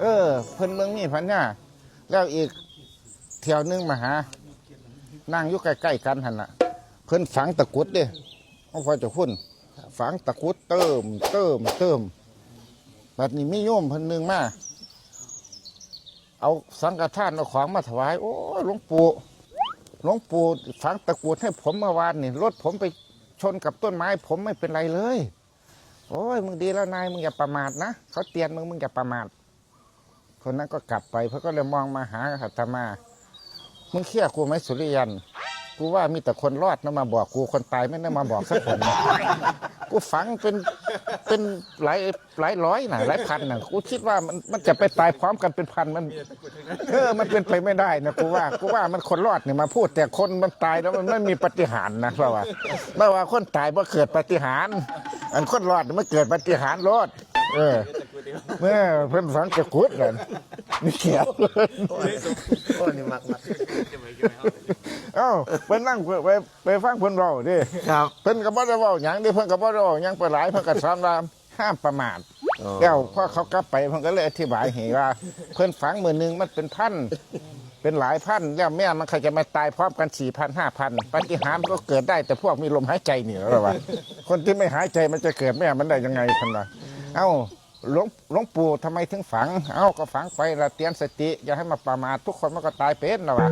เออ เพิ่นเมืองมีพันเนี่ยแล้วอีกเที่ยวหนึงมาหา นั่งอยู่ใกล้ๆกันหันน่ะเพิ่นฝังตะกุดเด้เอาพอจะพุ่นฝังตะกุดเติม เติม เติมแบัดนี้มีโยมเพิ่นหนึงมาเอาสังฆทานเอาของมาถวาย โอ้หลวงปู่หลวงปู่ฝังตะกุดให้ผมเมื่อวานนี่รถผมไปชนกับต้นไม้ ผมไม่เป็นไรเลย โอ้ยมึงดีแล้วนายมึงอย่าประมาทนะเขาเตือนมึงมึงอย่าประมาทคนนั้นก็กลับไปเขาก็เลยมองมาหาอาตมา มึงเชื่อกูไหมสุริยัน กูว่ามีแต่คนรอดนะมาบอกกูคนตายไม่ได้มาบอกสักคนกูฝังเป็นเป็นหลายหลายร้อยนะหลายพันนะกูคิดว่ามันมันจะไปตายพร้อมกันเป็นพันมันเออมันเป็นไปไม่ได้นะกูว่ากูว่ามันคนรอดเนี่ยมาพูด แต่คนมันตายแล้วมันไม่มีปฏิหารนะเพราะว่าเพราะว่าคนตายเมื่อเกิดปฏิหาร อันคนรอดเมื่อเกิดปาฏิหารย์รอดเออเมื่อเพิ่นฝังจะกุดกันนี่เขียวโอ้นี่มักมักเอ้าไปนั่งไปไปฟังเพิ่นเว้าดิครับเพิ่นก็บ่ได้เว้าหยังดิเพิ่นก็บ่ได้เว้าหยังไปหลายเพิ่นก็สอนว่าห้ามประมาทอ๋อแล้วพอเขากลับไปเพิ่นก็เลยอธิบายให้ว่า เพิ่นฝังมือหนึงมันเป็นพัน เป็นหลายพันแล้วแม่มันใครจะมาตายพร้อมกัน4,000 5,000ปาฏิหาริย์มันก็เกิดได้แต่พวกมีลมหายใจนี่แล้วว่าคนที่ไม่หายใจมันจะเกิดแม่มันได้ยังไงเพิ่นว่าเอ้าหลวงหลวงปู่ทำไมถึงฝัง เอ้าก็ฝังไปละเตือนสติ อย่าให้มาประมาททุกคนมันก็ตายเป็นแล้วว่า